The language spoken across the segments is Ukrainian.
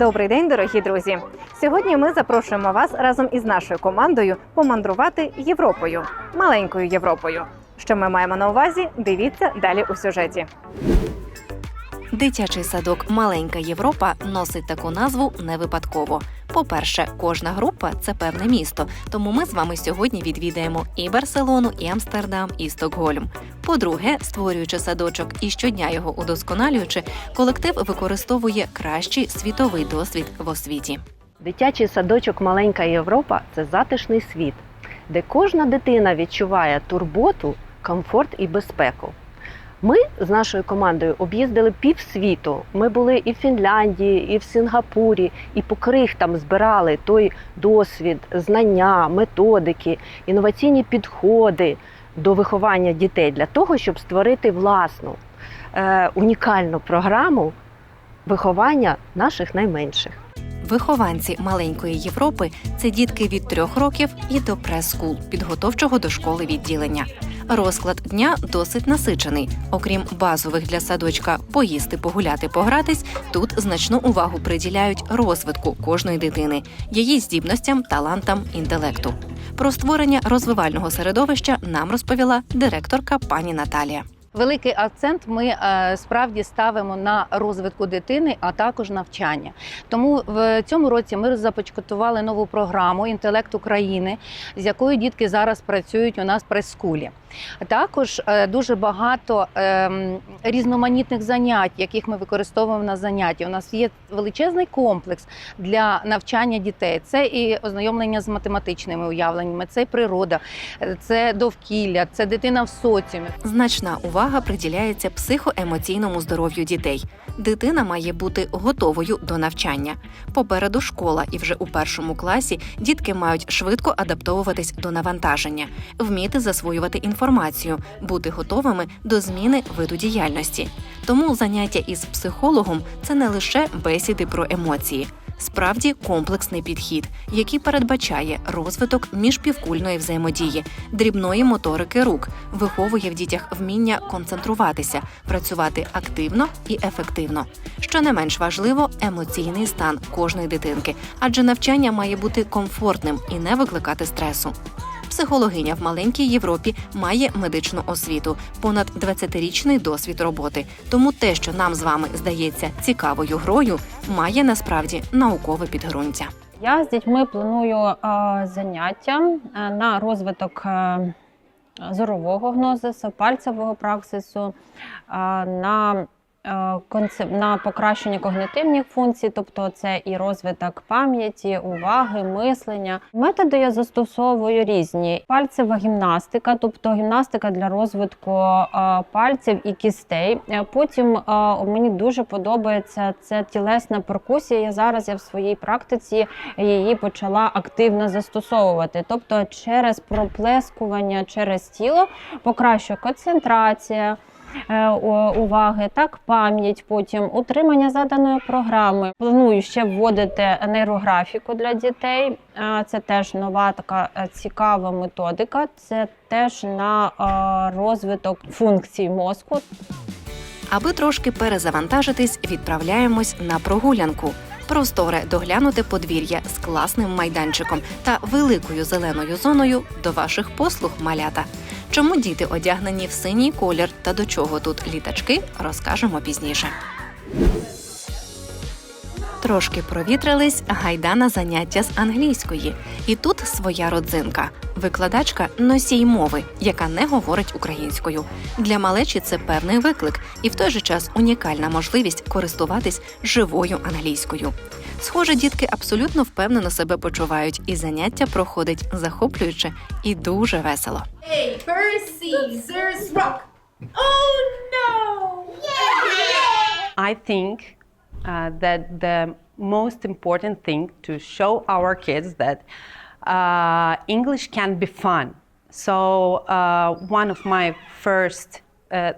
Добрий день, дорогі друзі! Сьогодні ми запрошуємо вас разом із нашою командою помандрувати Європою, маленькою Європою. Що ми маємо на увазі? Дивіться далі у сюжеті. Дитячий садок Маленька Європа носить таку назву не випадково. По-перше, кожна група це певне місто, тому ми з вами сьогодні відвідаємо і Барселону, і Амстердам, і Стокгольм. По-друге, створюючи садочок і щодня його удосконалюючи, колектив використовує кращий світовий досвід в освіті. Дитячий садочок Маленька Європа це затишний світ, де кожна дитина відчуває турботу, комфорт і безпеку. Ми з нашою командою об'їздили півсвіту. Ми були і в Фінляндії, і в Сінгапурі, і по крихтам збирали той досвід, знання, методики, інноваційні підходи до виховання дітей для того, щоб створити власну е, унікальну програму виховання наших найменших. Вихованці маленької Європи це дітки від трьох років і до прес-скул, підготовчого до школи відділення. Розклад дня досить насичений. Окрім базових для садочка поїсти, погуляти, погратись, тут значну увагу приділяють розвитку кожної дитини, її здібностям, талантам, інтелекту. Про створення розвивального середовища нам розповіла директорка пані Наталія. Великий акцент ми е, справді ставимо на розвитку дитини, а також навчання. Тому в цьому році ми започаткували нову програму Інтелект України, з якою дітки зараз працюють у нас в прес-скулі. Також е, дуже багато ем, різноманітних занять, яких ми використовуємо на занятті. У нас є величезний комплекс для навчання дітей. Це і ознайомлення з математичними уявленнями, це і природа, е, це довкілля, це дитина в соціумі. Значна увага приділяється психоемоційному здоров'ю дітей. Дитина має бути готовою до навчання. Попереду школа, і вже у першому класі дітки мають швидко адаптовуватись до навантаження, вміти засвоювати інформацію, бути готовими до зміни виду діяльності. Тому заняття із психологом це не лише бесіди про емоції. Справді комплексний підхід, який передбачає розвиток міжпівкульної взаємодії, дрібної моторики рук, виховує в дітях вміння концентруватися, працювати активно і ефективно. Що не менш важливо, емоційний стан кожної дитинки, адже навчання має бути комфортним і не викликати стресу. Психологиня в маленькій Європі має медичну освіту, понад 20-річний досвід роботи. Тому те, що нам з вами здається цікавою грою, має насправді наукове підґрунтя. Я з дітьми планую е, заняття е, на розвиток е, зорового гнозису, пальцевого праксису, на на покращення когнитивних функцій, тобто це і розвиток пам'яті, уваги, мислення. Методи я застосовую різні. Пальцева гімнастика, тобто гімнастика для розвитку е, пальців і кістей. Е, Потім е, мені дуже подобається це тілесна перкусія. Я зараз я в своїй практиці її почала активно застосовувати. Тобто через проплескування через тіло покращує концентрація. Е, Уваги, так, пам'ять, потім утримання заданої програми. Планую ще вводити нейрографіку для дітей. Е, Це теж нова така е, цікава методика. Це теж на розвиток функцій мозку. Аби трошки перезавантажитись, відправляємось на прогулянку. Просторе доглянуте подвір'я з класним майданчиком та великою зеленою зоною до ваших послуг малята. Чому діти одягнені в синій колір та до чого тут літачки, розкажемо пізніше. Трошки провітрились гайда на заняття з англійської, і тут своя родзинка викладачка носій мови, яка не говорить українською. Для малечі це певний виклик, і в той же час унікальна можливість користуватись живою англійською. Схоже, дітки абсолютно впевнено себе почувають, і заняття проходить захоплююче і дуже весело. Hey, Percy, there's rock. Oh no! I think uh, that the most important thing to show our kids that uh, English can be fun. So uh, one of my first uh,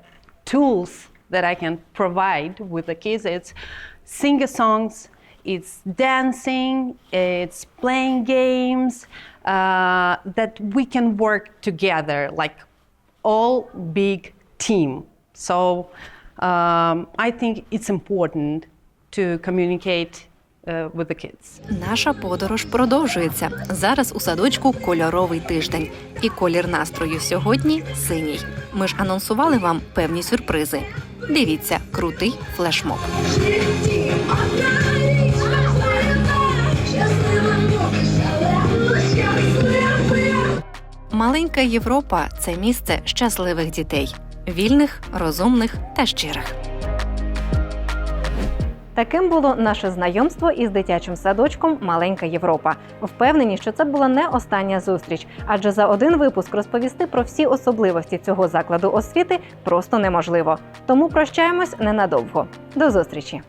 tools that I can provide with the kids is sing a songs, it's dancing, it's playing games uh, that we can work together like all big team. So um, I think it's important to communicate uh, with the kids. Наша подорож продовжується. Зараз у садочку кольоровий тиждень, і колір настрою сьогодні синій. Ми ж анонсували вам певні сюрпризи. Дивіться, крутий флешмоб. Маленька Європа це місце щасливих дітей, вільних, розумних та щирих. Таким було наше знайомство із дитячим садочком Маленька Європа. Впевнені, що це була не остання зустріч, адже за один випуск розповісти про всі особливості цього закладу освіти просто неможливо. Тому прощаємось ненадовго. До зустрічі!